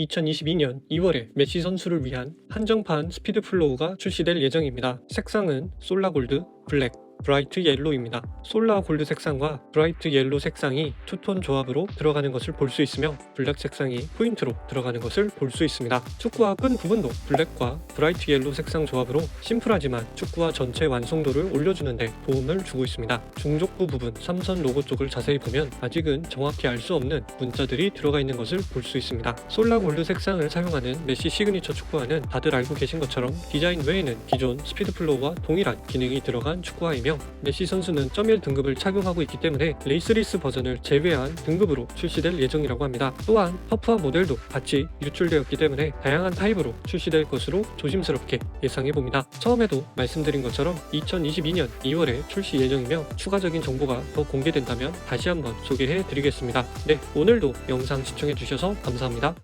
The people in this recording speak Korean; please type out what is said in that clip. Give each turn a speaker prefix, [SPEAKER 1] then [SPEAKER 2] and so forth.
[SPEAKER 1] 2022년 2월에 메시 선수를 위한 한정판 스피드 플로우가 출시될 예정입니다. 색상은 솔라골드, 블랙, 브라이트 옐로우입니다. 솔라 골드 색상과 브라이트 옐로 색상이 투톤 조합으로 들어가는 것을 볼 수 있으며 블랙 색상이 포인트로 들어가는 것을 볼 수 있습니다. 축구와 끈 부분도 블랙과 브라이트 옐로 색상 조합으로 심플하지만 축구와 전체 완성도를 올려주는데 도움을 주고 있습니다. 중족부 부분 삼선 로고 쪽을 자세히 보면 아직은 정확히 알 수 없는 문자들이 들어가 있는 것을 볼 수 있습니다. 솔라 골드 색상을 사용하는 메시 시그니처 축구화는 다들 알고 계신 것처럼 디자인 외에는 기존 스피드 플로우와 동일한 기능이 들어간 축구화이며 메시 선수는 1 등급을 착용하고 있기 때문에 레이스리스 버전을 제외한 등급으로 출시될 예정이라고 합니다. 또한 퍼프와 모델도 같이 유출되었기 때문에 다양한 타입으로 출시될 것으로 조심스럽게 예상해 봅니다. 처음에도 말씀드린 것처럼 2022년 2월에 출시 예정이며 추가적인 정보가 더 공개된다면 다시 한번 소개해 드리겠습니다. 네, 오늘도 영상 시청해 주셔서 감사합니다.